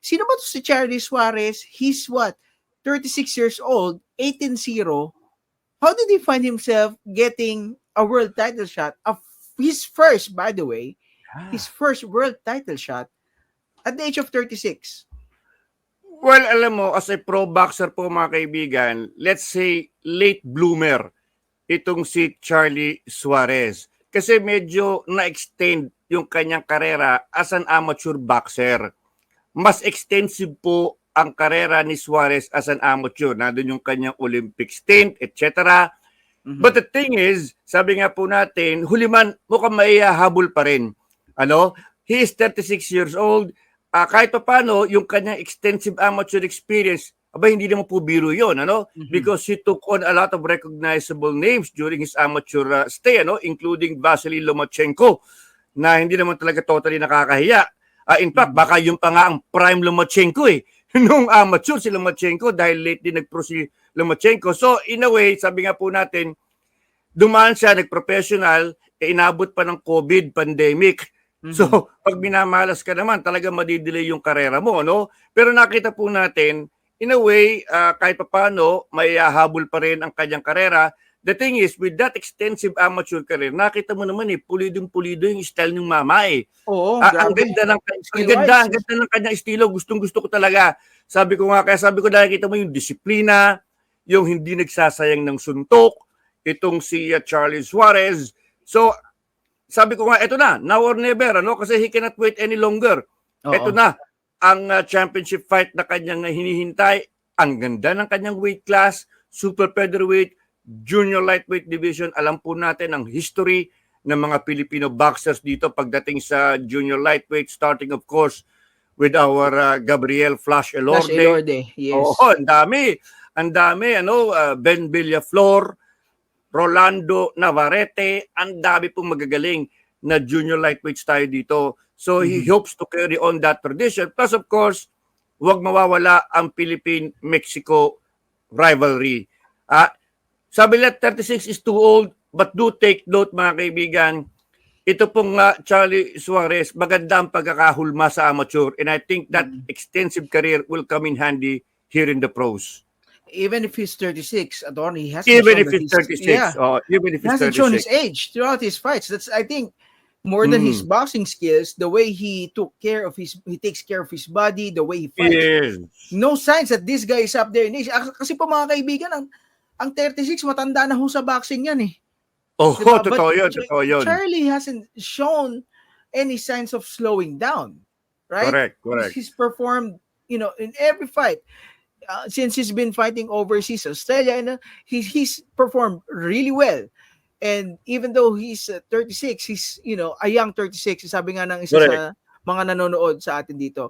Sino ba to si Charlie Suarez? He's what? 36 years old, 18-0. How did he find himself getting a world title shot? Of his first, by the way, his first world title shot at the age of 36. Well, alam mo, as a pro boxer po mga kaibigan, let's say late bloomer itong si Charlie Suarez. Kasi medyo na-extend yung kanyang karera as an amateur boxer. Mas extensive po ang karera ni Suarez as an amateur. Nandun yung kanyang Olympic stint, etc. Mhm. But the thing is, sabi nga po natin, huliman, mukhang maihahabol pa rin. Ano? He is 36 years old. Ah, kahit pa paano, yung kanyang extensive amateur experience, aba hindi naman po biro yun, ano? Mhm. Because he took on a lot of recognizable names during his amateur uh, stay, ano? Including Vasily Lomachenko, na hindi naman talaga totally nakakahiya. Ah, in fact, baka yung pa nga ang prime Lomachenko eh. Nung amateur si Lomachenko dahil late din nag-pro si Lomachenko. So, in a way, sabi nga po natin, dumaan siya, nag-professional, eh, inabot pa ng COVID pandemic. Mhm. So, pag minamalas ka naman, talaga madidelay yung karera mo, no? Pero nakita po natin, in a way, ah, kahit paano, may habol pa rin ang kanyang karera. The thing is, with that extensive amateur career, nakita mo naman eh, pulidong-pulido yung style ng mama eh. Oo, Ah, ang ganda ng ang ganda, ang ganda ng kanyang estilo. Gustong gusto ko talaga. Sabi ko nga, kaya sabi ko nakikita mo yung disiplina, yung hindi nagsasayang ng suntok, itong si uh, Charlie Suarez. So, sabi ko nga, eto na, now or never, ano? Kasi he cannot wait any longer. Oo. Ito na, ang uh, championship fight na kanyang hinihintay. Ang ganda ng kanyang weight class, super featherweight, junior lightweight division. Alam po natin ang history ng mga Filipino boxers dito pagdating sa junior lightweight, starting of course with our uh, Gabriel Flash Flash Elorde. Elorde, yes. Oo, ang dami. Ang dami, ano, uh, Ben Villaflor, Rolando Navarrete, ang dami pong magagaling na junior lightweights tayo dito. So he Mhm. hopes to carry on that tradition. Plus of course, huwag mawawala ang Philippine-Mexico rivalry. Ah, sabi nila 36 is too old, but do take note mga kaibigan, ito pong ah, Charlie Suarez, maganda ang pagkakahulma sa amateur and I think that Mhm. extensive career will come in handy here in the pros. Even if he's 36, Adorni, he has Even if he's 36. Yeah, Oh, even if he hasn't shown his 36. age throughout his fights. That's I think more than his Mm. boxing skills, the way he took care of his, he takes care of his body, the way he fights. Yes. No signs that this guy is up there in age. Kasi po mga kaibigan, ang, ang 36, matanda na ho sa boxing yan eh. Oh, Diba? But totoo yun, totoo yun. Charlie hasn't shown any signs of slowing down, right? Correct, correct. He's performed, you know, in every fight uh, since he's been fighting overseas, Australia, and uh, he's he's performed really well. And even though he's uh, 36, he's you know a young 36. Sabi nga ng isa Correct. sa mga nanonood sa atin dito.